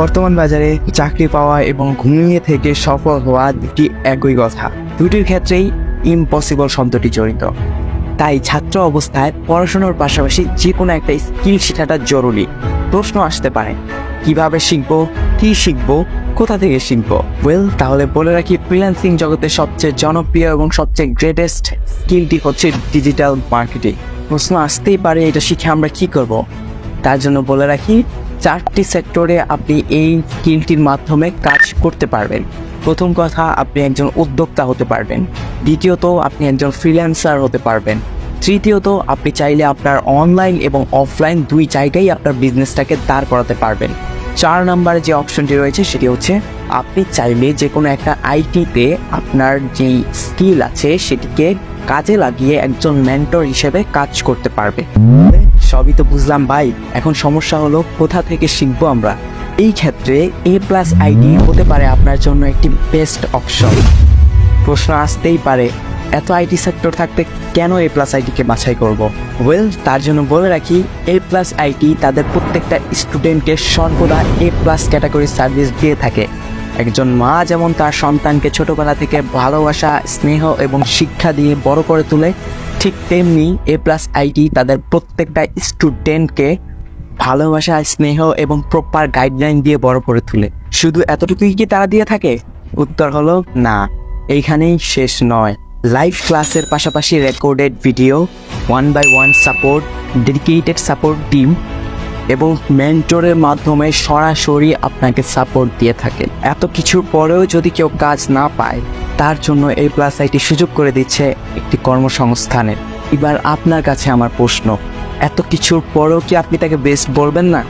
বর্তমান বাজারে চাকরি পাওয়া এবং ঘুমিয়ে থেকে সফল হওয়া দুটি একই কথা। দুটির ক্ষেত্রেই ইম্পসিবল শব্দটি জড়িত। তাই ছাত্র অবস্থায় পড়াশোনার পাশাপাশি যে কোনো একটা স্কিল শেখাটা জরুরি। প্রশ্ন আসতে পারে, কীভাবে শিখব, কি শিখব, কোথা থেকে শিখব? ওয়েল তাহলে বলে রাখি ফ্রিল্যান্সিং জগতের সবচেয়ে জনপ্রিয় এবং সবচেয়ে গ্রেটেস্ট স্কিলটি হচ্ছে ডিজিটাল মার্কেটিং প্রশ্ন আসতেই পারে, এটা শিখে আমরা কি করব? তার জন্য বলে রাখি চারটি সেক্টরে আপনি এই স্কিলটির মাধ্যমে কাজ করতে পারবেন। প্রথম কথা, আপনি একজন উদ্যোক্তা হতে পারবেন। দ্বিতীয়ত, আপনি একজন ফ্রিল্যান্সার হতে পারবেন। তৃতীয়ত, আপনি চাইলে আপনার অনলাইন এবং অফলাইন দুই জায়গায় আপনার বিজনেসটাকে দাঁড় করাতে পারবেন। চার নম্বরে যে অপশনটি রয়েছে, সেটি হচ্ছে, আপনি চাইলে যে কোনো একটা আইটিতে আপনার যেই স্কিল আছে, সেটিকে কাজে লাগিয়ে একজন মেন্টর হিসেবে কাজ করতে পারবে সবই তো বুঝলাম ভাই। এখন সমস্যা হলো কোথা থেকে শিখব আমরা? এই ক্ষেত্রে এ প্লাস আইডি হতে পারে আপনার জন্য একটি বেস্ট অপশন প্রশ্ন আসতেই পারে, এত আইটি সেক্টর থাকতে কেন এ প্লাস আইটিকে বাছাই করব? ওয়েল তার জন্য বলে রাখি এ প্লাস আইটি তাদের প্রত্যেকটা স্টুডেন্টকে সর্বদা এ প্লাস ক্যাটাগরি সার্ভিস দিয়ে থাকে। একজন মা যেমন তার সন্তানকে ছোটবেলা থেকে ভালোবাসা, স্নেহ এবং শিক্ষা দিয়ে বড় করে তোলে, ঠিক তেমনি এ প্লাস আইটি তাদের প্রত্যেকটা স্টুডেন্টকে ভালোবাসা, স্নেহ এবং প্রপার গাইডলাইন দিয়ে বড় করে তোলে। শুধু এতটুকুই কি তারা দিয়ে থাকে? উত্তর হলো না। এইখানেই শেষ নয়। লাইভ ক্লাসের পাশাপাশি recorded video one by one support dedicated support team এবং মেন্টরের মাধ্যমে সরাসরি আপনাকে সাপোর্ট দিয়ে থাকে। এত কিছুর পরেও যদি কেউ কাজ না পায়, তার জন্য এই প্লাস আইটি সুযোগ করে দিচ্ছে একটি কর্মসংস্থানের। এবার আপনার কাছে আমার প্রশ্ন, এত কিছুর পরেও কি আপনি তাকে বেস্ট বলবেন না?